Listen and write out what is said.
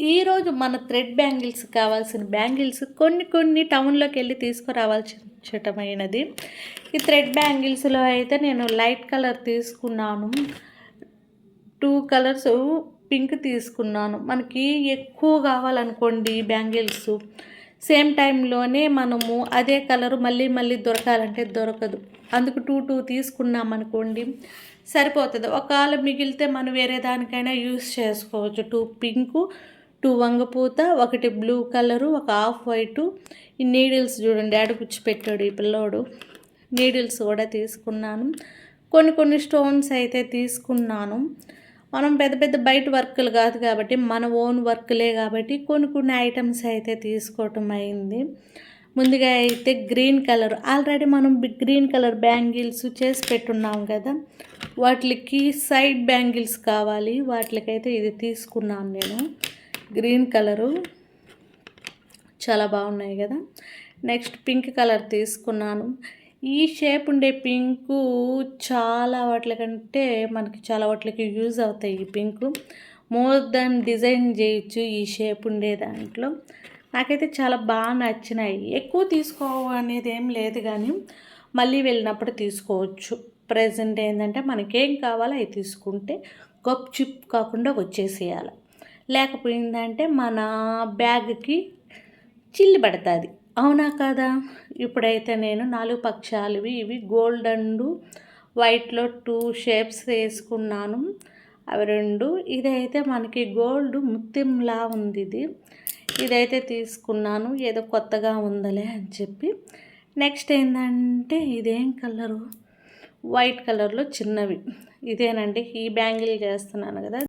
ఈరోజు మన thread bangles కావాల్సిన బ్యాంగిల్స్ కొన్ని కొన్ని టౌన్లోకి వెళ్ళి తీసుకురావాల్సినమైనది ఈ థ్రెడ్ బ్యాంగిల్స్లో అయితే నేను లైట్ కలర్ తీసుకున్నాను. టూ కలర్స్ పింక్ తీసుకున్నాను. మనకి ఎక్కువ కావాలనుకోండి బ్యాంగిల్స్ సేమ్ టైంలోనే మనము అదే కలరు మళ్ళీ మళ్ళీ దొరకాలంటే దొరకదు. అందుకు టూ టూ తీసుకున్నాం అనుకోండి సరిపోతుంది. ఒకవేళ మిగిలితే మనం వేరే దానికైనా యూస్ చేసుకోవచ్చు. టూ పింకు టూ వంగపూత ఒకటి బ్లూ కలరు ఒక ఆఫ్ వైటు ఈ నీడిల్స్ చూడండి అడుగుచ్చి పెట్టాడు ఈ పిల్లోడు. నీడిల్స్ కూడా తీసుకున్నాను. కొన్ని కొన్ని స్టోన్స్ అయితే తీసుకున్నాను. మనం పెద్ద పెద్ద బయట వర్కులు కాదు కాబట్టి మన ఓన్ వర్క్లే కాబట్టి కొన్ని కొన్ని ఐటమ్స్ అయితే తీసుకోవటం అయింది. ముందుగా అయితే గ్రీన్ కలర్ ఆల్రెడీ మనం గ్రీన్ కలర్ బ్యాంగిల్స్ చేసి పెట్టున్నాం కదా. వాటికి సైడ్ బ్యాంగిల్స్ కావాలి. వాటికైతే ఇది తీసుకున్నాను నేను. Green colour. చాలా బాగున్నాయి కదా. నెక్స్ట్ పింక్ కలర్ తీసుకున్నాను. ఈ షేప్ ఉండే పింకు చాలా వాటికంటే మనకి చాలా వాటికి యూజ్ అవుతాయి ఈ పింకు. మోర్ దెన్ డిజైన్ చేయొచ్చు ఈ షేప్ ఉండే దాంట్లో. నాకైతే చాలా బాగా నచ్చినాయి. ఎక్కువ తీసుకో అనేది ఏం లేదు కానీ మళ్ళీ వెళ్ళినప్పుడు తీసుకోవచ్చు. ప్రజెంట్ ఏంటంటే మనకేం కావాలో అవి తీసుకుంటే గొప్ప చిప్ కాకుండా వచ్చేసేయాలి. లేకపోయిందంటే మన బ్యాగ్కి చిల్లి పడుతుంది. అవునా కదా? ఇప్పుడైతే నేను నాలుగు పక్షాలువి ఇవి గోల్డ్ అండ్ వైట్లో టూ షేప్స్ వేసుకున్నాను. అవి రెండు ఇదైతే మనకి గోల్డ్ ముత్యంలా ఉంది ఇది ఇదైతే తీసుకున్నాను ఏదో కొత్తగా ఉందలే అని చెప్పి. నెక్స్ట్ ఏంటంటే ఇదేం కలరు? వైట్ కలర్లో చిన్నవి. ఇదేనండి ఈ బ్యాంగిల్ చేస్తున్నాను కదా.